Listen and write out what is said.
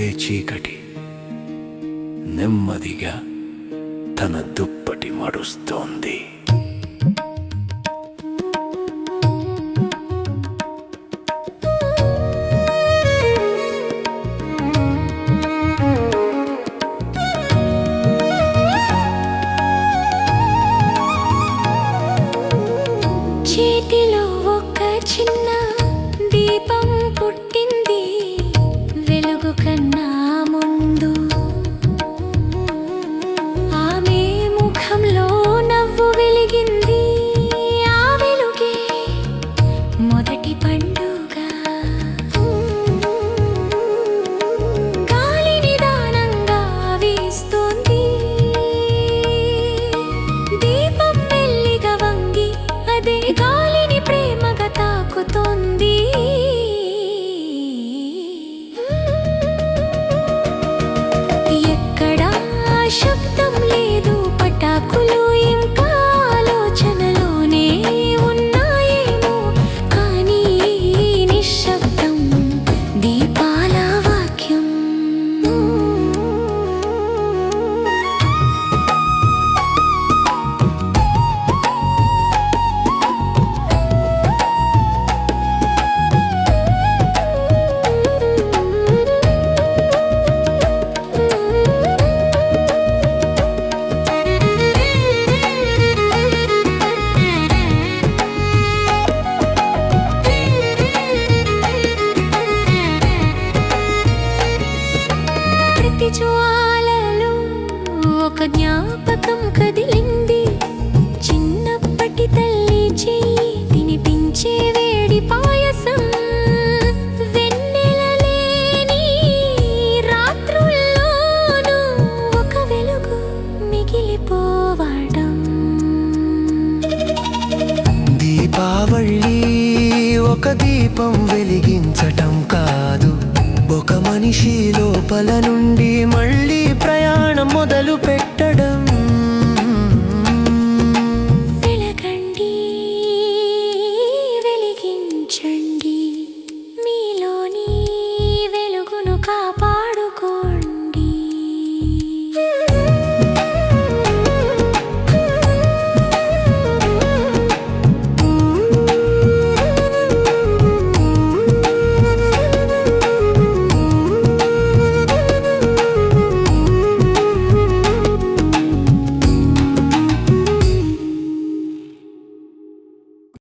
చీకటి. నెమ్మదిగా తన దుప్పటి మడుస్తోంది. చేతిలో కన్నా ముందు ఆమె ముఖంలో నవ్వు వెలిగింది. ఆ వెలుగే మొదటి పండుగ. గాలి నిదానంగా వీస్తోంది. దీపం మెల్లిగా వంగి అదే జ్వాలలు ఒక జ్ఞాపకం కదిలింది. చిన్నప్పటి తల్లి చెయ్యి తినిపించే వేడి పాయసం. వెన్నెల రాత్రుల్లోనూ ఒక వెలుగు మిగిలిపోవడం. దీపావళి ఒక దీపం వెలిగించటం కాదు. మనిషి లోపల నుండి మళ్ళీ ప్రయాణం మొదలు పెట్టడం